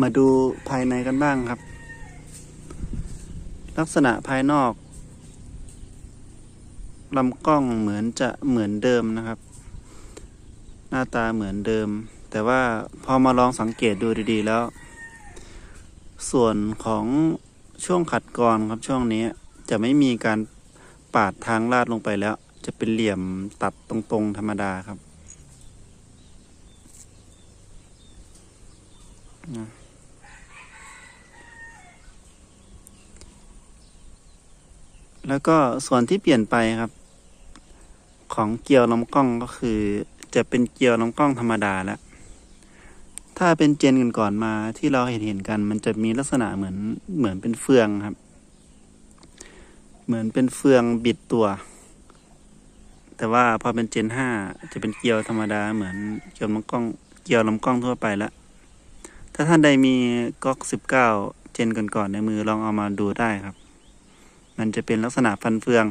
มาดูภายในกันบ้างครับ ลักษณะภายนอกลำกล้องเหมือนจะเหมือนเดิมนะครับ หน้าตาเหมือนเดิม แต่ว่าพอมาลองสังเกตดูดีๆแล้ว ส่วนของช่วงขัดกรครับช่วงนี้จะไม่มีการปาดทางลาดลงไปแล้ว จะเป็นเหลี่ยมตัดตรงๆธรรมดาครับนะ แล้วก็ส่วนที่เปลี่ยนไปครับ ของเกลียวลำกล้องก็คือ จะเป็นเกลียวลำกล้องธรรมดาแล้ว ถ้าเป็นเจนกันก่อนมาที่เราเห็นเห็นกัน มันจะมีลักษณะเหมือนเหมือนเป็นเฟืองครับ เหมือนเป็นเฟืองบิดตัว แต่ว่าพอเป็นเจนห้าจะเป็นเกลียวธรรมดา เหมือนเกลียวลำกล้องเกลียวลำกล้องทั่วไปแล้วถ้าท่านใดมีก๊อกสิบเก้าเจนก่อนๆในมือลองเอามาดูได้ครับ มันจะเป็นลักษณะฟันเฟือง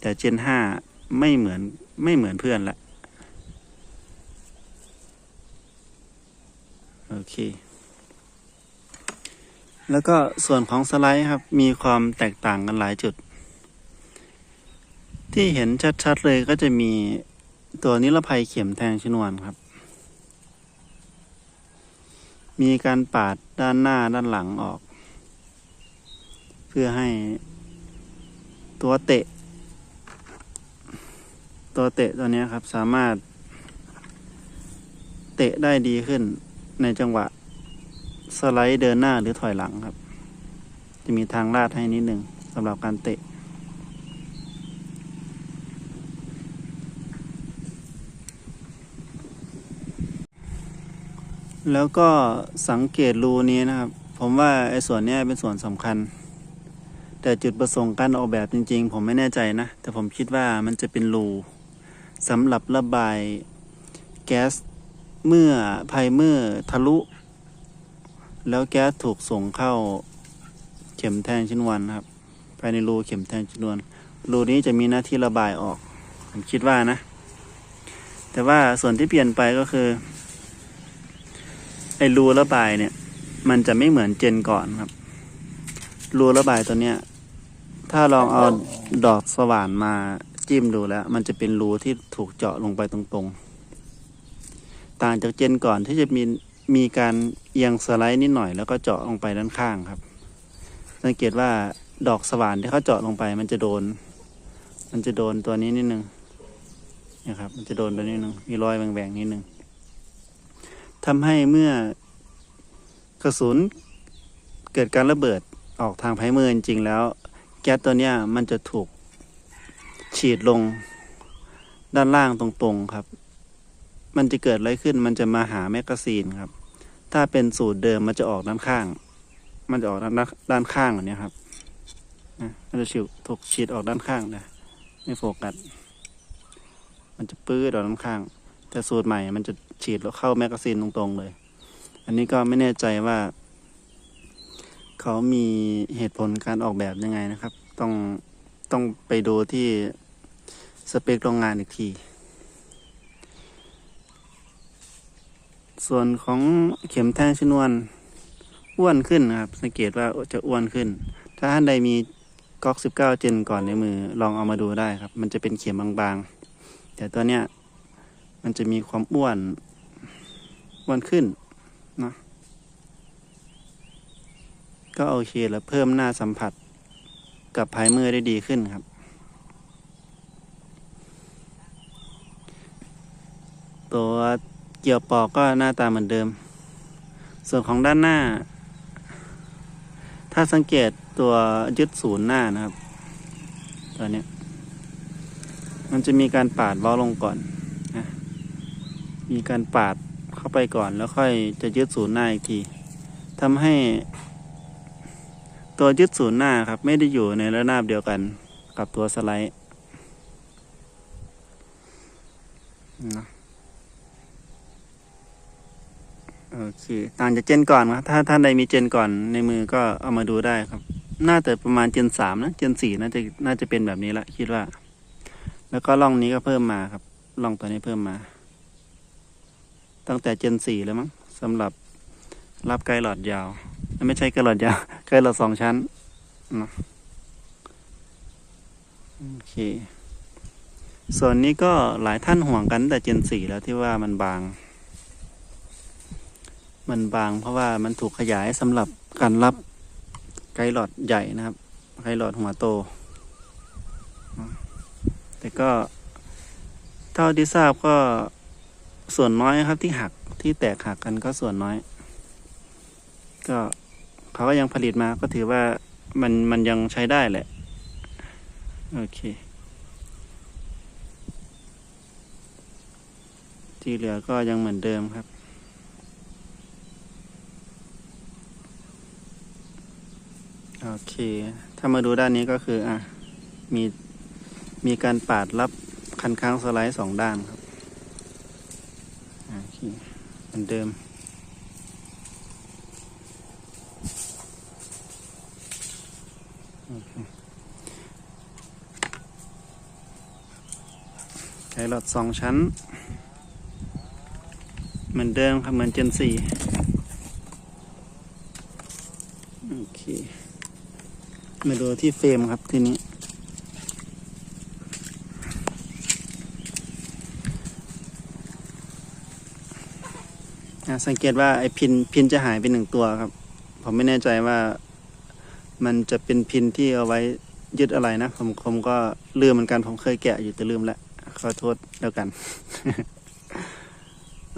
แต่เจนห้าไม่เหมือนไม่เหมือนเพื่อนละโอเค แล้วก็ส่วนของสไลด์ครับ มีความแตกต่างกันหลายจุด ที่เห็นชัดๆเลยก็จะมีตัวนิรภัยเข็มแทงชนวนครับ มีการปาดด้านหน้าด้านหลังออก เพื่อให้ ตัวเตะ ตัวเตะตัวนี้ครับสามารถ เตะได้ดีขึ้นในจังหวะ สไลด์เดินหน้าหรือถอยหลังครับ จะมีทางลาดให้นิดหนึ่งสำหรับการเตะแล้วก็สังเกตรูนี้นะครับ ผมว่าไอ้ส่วนนี้เป็นส่วนสำคัญ แต่จุดประสงค์การออกแบบจริง ๆ ผมไม่แน่ใจนะ แต่ผมคิดว่ามันจะเป็นรูสำหรับระบายแก๊สเมื่อไพเมอร์ทะลุ แล้วแก๊สถูกส่งเข้าเข็มแทงชิ้นวันครับ ภายในรูเข็มแทงชิ้นวนรูนี้จะมีหน้าที่ระบายออก ผมคิดว่านะ แต่ว่าส่วนที่เปลี่ยนไปก็คือไอ้รูระบายเนี่ย มันจะไม่เหมือนเจนก่อนครับรูระบายตัวเนี้ย ถ้าลองเอาดอกสว่านมาจิ้มดูแล้ว มันจะเป็นรูที่ถูกเจาะลงไปตรงๆ ต่างจากเจนก่อนที่จะมีมีการเอียงสไลด์นิดหน่อยแล้วก็เจาะลงไปด้านข้างครับ สังเกตว่าดอกสว่านที่เขาเจาะลงไป มันจะโดน มันจะโดนตัวนี้นิดนึงนะครับ มันจะโดนตัวนี้นิดนึงมีรอยแหว่งๆนิดนึงทำให้เมื่อกระสุนเกิดการระเบิดออกทางไพเมอร์จริงๆแล้ว แก๊สตัวเนี้ยมันจะถูกฉีดลงด้านล่างตรงๆครับ มันจะเกิดอะไรขึ้น มันจะมาหาแมกกาซีนครับ ถ้าเป็นสูตรเดิมมันจะออกด้านข้าง มันจะออกด้านด้านข้างแบบนี้ครับนะมันจะฉีดถูกฉีดออกด้านข้างนะไม่โฟกัส มันจะปื้ดออกด้านข้าง แต่สูตรใหม่มันจะฉีดแล้วเข้าแมกกาซีนตรงๆเลย อันนี้ก็ไม่แน่ใจว่า เขามีเหตุผลการออกแบบยังไงนะครับ ต้องต้องไปดูที่สเปคโรงงานอีกที ส่วนของเข็มแทงชนวนอ้วนขึ้นนะครับ สังเกตว่าจะอ้วนขึ้น ถ้าท่านใดมีก๊อก 19 เจนก่อนในมือลองเอามาดูได้ครับ มันจะเป็นเข็มบางๆ แต่ตัวเนี้ยมันจะมีความอ้วน อ้วนขึ้นนะ ก็โอเคแล้วเพิ่มหน้าสัมผัสกับภายมือได้ดีขึ้นครับ ตัวเกี่ยวปอกก็หน้าตาเหมือนเดิม ส่วนของด้านหน้า ถ้าสังเกตตัวยึดศูนย์หน้านะครับ ตัวนี้ มันจะมีการปาดว้าลงก่อนมีการปาดเข้าไปก่อนแล้วค่อยจะยึดศูนย์หน้าอีกทีทำให้ ตัวยึดศูนย์หน้าครับ ไม่ได้อยู่ในระนาบเดียวกันกับตัวสไลด์นะโอเคต่างจากเจนก่อนครับ ถ้าท่านใดมีเจนก่อนในมือก็เอามาดูได้ครับ น่าจะประมาณเจนสามนะ เจนสี่น่าจะน่าจะเป็นแบบนี้ละคิดว่า แล้วก็ล่องนี้ก็เพิ่มมาครับล่องตัวนี้เพิ่มมา ตั้งแต่เจนสี่แล้วมั้งสำหรับรับไกด์หลอดยาว ไม่ใช่ไกด์หลอดยาว ไกด์หลอดสองชั้นนะโอเค ส่วนนี้ก็หลายท่านห่วงกันแต่เจนสี่แล้วที่ว่ามันบาง มันบางเพราะว่ามันถูกขยายสำหรับการรับไกด์หลอดใหญ่นะครับ ไกด์หลอดหัวโต แต่ก็เท่าที่ทราบก็ส่วนน้อยครับที่หักที่แตกหักกันก็ส่วนน้อย ก็ เขาก็ยังผลิตมาก็ถือว่ามันมันยังใช้ได้แหละ โอเค ที่เหลือก็ยังเหมือนเดิมครับ โอเค ถ้ามาดูด้านนี้ก็คือ อะ มีมีการปาดรับคันค้างสไลด์สองด้านครับ โอเค เหมือนเดิม โอเค ไกหลอดสองชั้น เหมือนเดิมครับเหมือนเจนสี่โอเคมาดูที่เฟรมครับทีนี้ สังเกตว่าไอ้พินพินจะหายไปหนึ่งตัวครับ ผมไม่แน่ใจว่ามันจะเป็นพินที่เอาไว้ยึดอะไรนะ ผมผมก็ลืมเหมือนกันผมเคยแกะอยู่แต่ลืมแล้ว ขอโทษแล้วกัน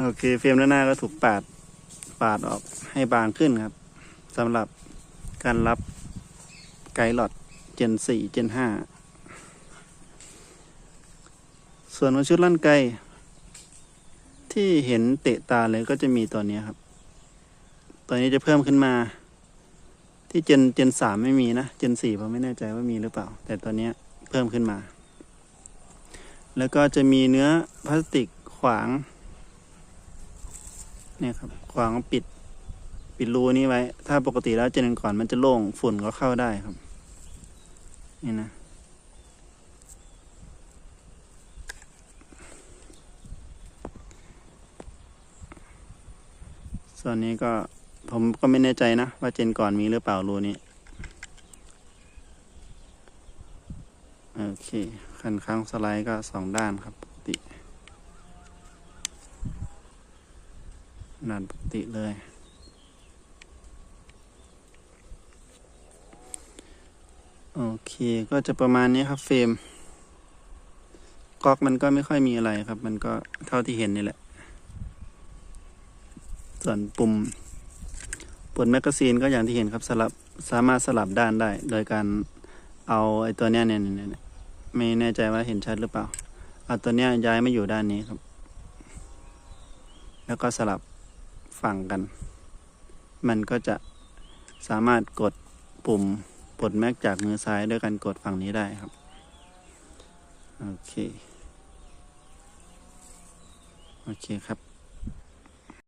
โอเค เฟรมด้านหน้าก็ถูกปาด ปาดออกให้บางขึ้นครับสำหรับการรับไกด์หลอดเจนสี่เจนห้าส่วนของชุดลั่นไกที่เห็นเตะตาเลยก็จะมีตัวนี้ครับ ตัวนี้จะเพิ่มขึ้นมา ที่เจนเจนสามไม่มีนะ เจนสี่ผมไม่แน่ใจว่ามีหรือเปล่า แต่ตัวนี้เพิ่มขึ้นมา แล้วก็จะมีเนื้อพลาสติกขวางเนี่ยครับขวางปิดปิดรูนี้ไว้ ถ้าปกติแล้วเจนก่อนมันจะโล่งฝุ่นก็เข้าได้ครับ นี่นะ ส่วนนี้ก็ผมก็ไม่แน่ใจนะ ว่าเจนก่อนมีหรือเปล่ารูนี้ โอเคันค้างสไลด์ก็สองด้านครับปกติด้านปกติเลย โอเคก็จะประมาณนี้ครับเฟรมก๊อกมันก็ไม่ค่อยมีอะไรครับ มันก็เท่าที่เห็นนี่แหละ ส่วนปุ่มปุ่มแมกกาซีนก็อย่างที่เห็นครับสลับสามารถสลับด้านได้ โดยการเอาไอ้ตัวเนี้ยเนี่ยเนี่ย ไม่แน่ใจว่าเห็นชัดหรือเปล่าเอาตัวเนี้ยย้ายมาอยู่ด้านนี้ครับ แล้วก็สลับฝั่งกัน มันก็จะสามารถกดปุ่มปลดแม็กจากมือซ้ายด้วยการกดฝั่งนี้ได้ครับ โอเค โอเคครับ